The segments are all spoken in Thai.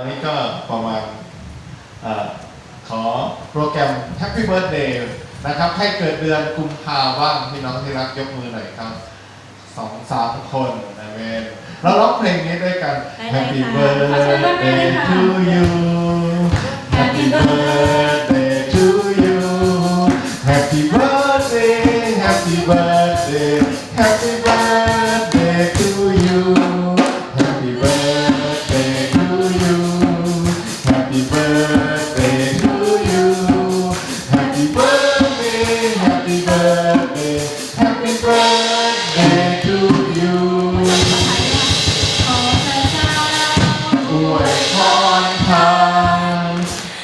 ตอนนี้ก็ประมาณเอ่อขอโปรแกรม Happy Birthday นะครับ ให้เกิดเดือนกุมภาบ้างพี่น้องที่รักยกมือหน่อยครับสองสามคนนะเวนเราร้องเพลงนี้ด้วยกันได้เลย Happy ค่ะขอเชิญ Birthday ต้นไม้เลยค่ะ to you Happy Happy birthday to you Happy birthday Happy birthday Happy birthday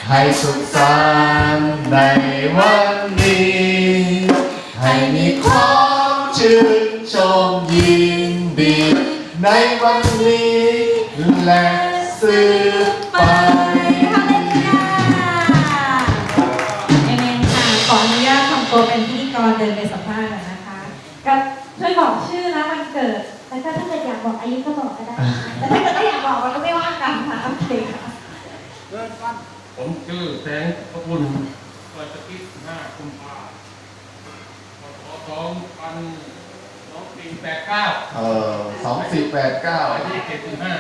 ให้สุขสันต์ในวันนี้ ให้มีความชื่นชมยินดี ในวันนี้และสืบ กิดแต่ถ้าเกิดอยากบอกอายุก็บอกก็ได้ แต่ถ้าเกิดไม่อยากบอกมันก็ไม่ว่ากันค่ะโอเคค่ะผมชื่อแสงพระคุณเปิดสกิปห้ากุมภาพศสองพันสองสี่แปดเก้าเออสองสี่แปดเก้าอายุเจ็ดสิบห้า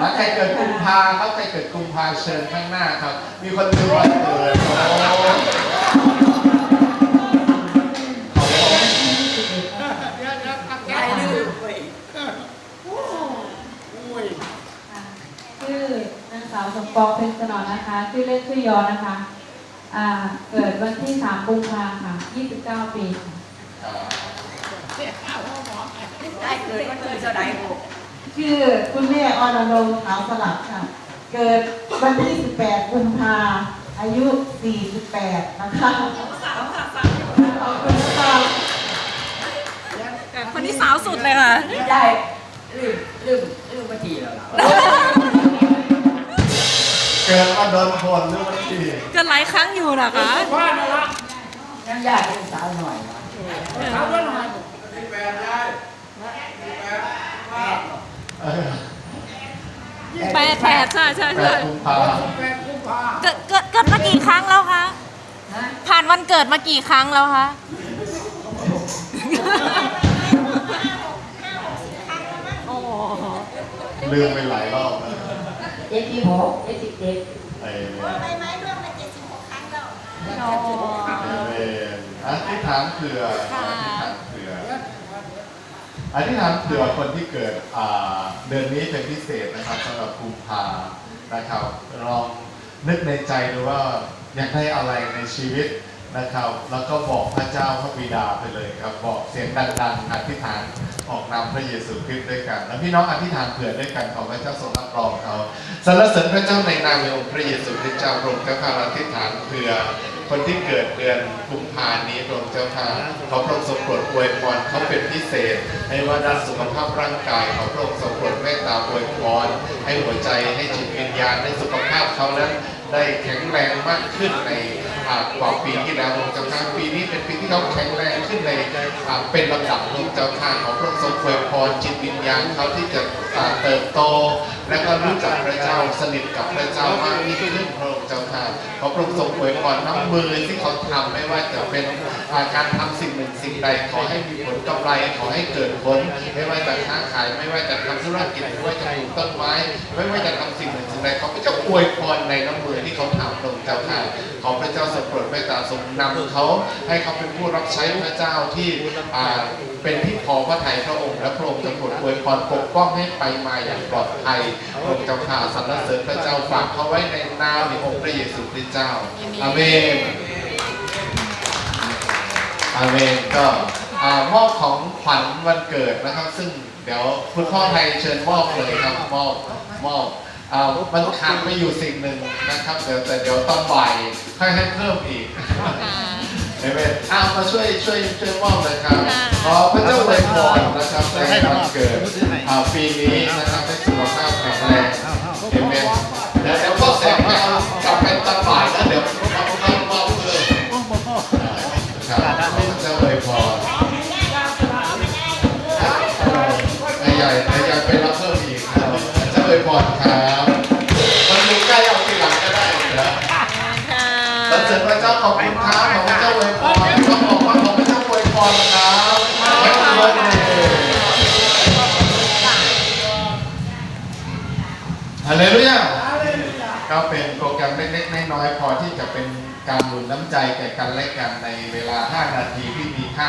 แล้วใครเกิดกุมภาครับใครเกิดกุมภาเชิญข้างหน้าครับ มีคนลืมวันเกิดโอ้ สาวสมปองเพชรสนอนนะคะชื่อเล่นชื่อยอนนะคะ อ่า เกิดวันที่ 3 กุมภาค่ะ 29 ปีค่ะชื่อคุณแม่อรนงขาวสลับค่ะ เกิดวันที่ 18 กุมภาอายุ 48 นะคะขอบคุณค่ะคนที่สาวสุดเลยค่ะ ได้ลืมลืมลืมบัญชีแล้วล่ะ เกิดมาโดนคนหรือวันที่เกิดหลายครั้งอยู่นะคะยังยากเป็นสาวหน่อยนะเออแปดแปดใช่ใช่แปใช่ดกุมภาเกิดเกิดเกิดมากี่ครั้งแล้วคะฮะผ่านวันเกิดมากี่ครั้งแล้วคะโอ้โหลืมไปหลายรอบแล้ว เจ็ดสิบหกเจ็ดสิบเจ็ดไอ้ใบไม้ร่วงมา76ครั้งแล้วโอ้เวนอธิษฐานเผื่ออธิษฐานเผื่ออธิษฐานเผื่อคนที่เกิดอ่าเดือนนี้เป็นพิเศษนะครับสำหรับกุมภานะครับลองนึกในใจดูว่าอยากได้อะไรในชีวิตนะครับ แล้วก็บอกพระเจ้าพระบิดาไปเลยครับ บอกเสียงดังๆอธิษฐาน ออกนามพระเยซูคริสต์ด้วยกันแล้วพี่น้องอธิษฐานเผื่อด้วยกันขอพระเจ้าทรงรับรองเขาสรรเสริญพระเจ้าในนามในองค์พระเยซูคริสต์เจ้าพระองค์เจ้าข้าราอธิษฐานเผื่อคนที่เกิดเดือนกุมภานี้พระองค์เจ้าค่ะขอพระองค์ทรงโปรดอวยพรเขาเป็นพิเศษ ให้ว่าด้านสุขภาพร่างกายขอพระองค์ทรงโปรดเมตตาอวยพรให้หัวใจให้จิตวิญญาณให้สุขภาพเขานั้นได้แข็งแรงมากขึ้นในอ่ากว่าปีที่แล้วพระองค์เจ้าค่ะปีนี้เป็นปีที่เขาแข็งแรงขึ้นในอ่าเป็นลำดับพระองค์เจ้าค่ะขอพระองค์ทรงอวยพรจิตวิญญาณเขาที่จะอ่าเติบโต และก็รู้จักพระเจ้าสนิทกับพระเจ้ามากยิ่งขึ้นพระองค์เจ้าค่ะขอพระองค์ทรงอวยพรน้ำมือที่เขาทำไม่ว่าจะเป็นาการทำสิ่งหนึ่งสิ่งใดขอให้มีผลกำไรขอให้เกิดผลไม่ว่าจะค้าขายไม่ว่าจะทำธุรกิจไม่ว่าจะปลูกต้นไม้ไม่ว่าจะทำสิ่งหนึ่งสิ่งใดเขาก็จะอวยพรในน้ำมือที่เขาทำพระองค์เจ้าค่ะขอพระเจ้าทรงโปรดเมตตาทรงนำเขาให้เขาเป็นผู้รับใช้พระเจ้าที่อ่า เป็นที่พอพระทัยพระองค์และพระองค์จะโปรดอวยพรปกป้องให้ไปมาอย่างปลอดภัยพระองค์เจ้าค่ะสรรเสริญพระเจ้าฝากเขาไว้ในนามในองค์พระเยซูคริสต์เจ้าอาเมนอาเมนก็อ่ามอบของขวัญวันเกิดนะครับ ซึ่งเดี๋ยวคุณพ่อไทยเชิญมอบเลยครับมอบมอบอ่ามันขาดไปอยู่สิ่งหนึ่งนะครับเดี๋ยวแต่เดี๋ยวตอนบ่ายค่อยให้เพิ่มอีก เอเมนอ้าวมาช่วยช่วยช่วยมอบเลยครับขอพระเจ้าอวยพรนะครับในวันเกิดอ่าปีนี้นะครับให้สุขภาพแข็งแรงเอเมนเดี๋ยวเดี๋ยวพ่อแสงจะเอากลับไปตอนบ่ายแล้วเดี๋ยวเอาเอามอบเลยครับพระเจ้าอวยพรไอ้ใหญ่ไอ้ใหญ่ไปรับเพิ่มอีกครับพระเจ้าอวยพรครับครับมันอยู่ใกล้เอาทีหลังก็ได้นะค่ะสรรเสริญพระเจ้าขอบคุณครับ ฮาเลลูยาก็เป็นโปรแกรมเล็กๆน้อยๆพอที่จะเป็นการหนุนน้ำใจแก่กันและกันในเวลา 5 นาทีที่มีค่า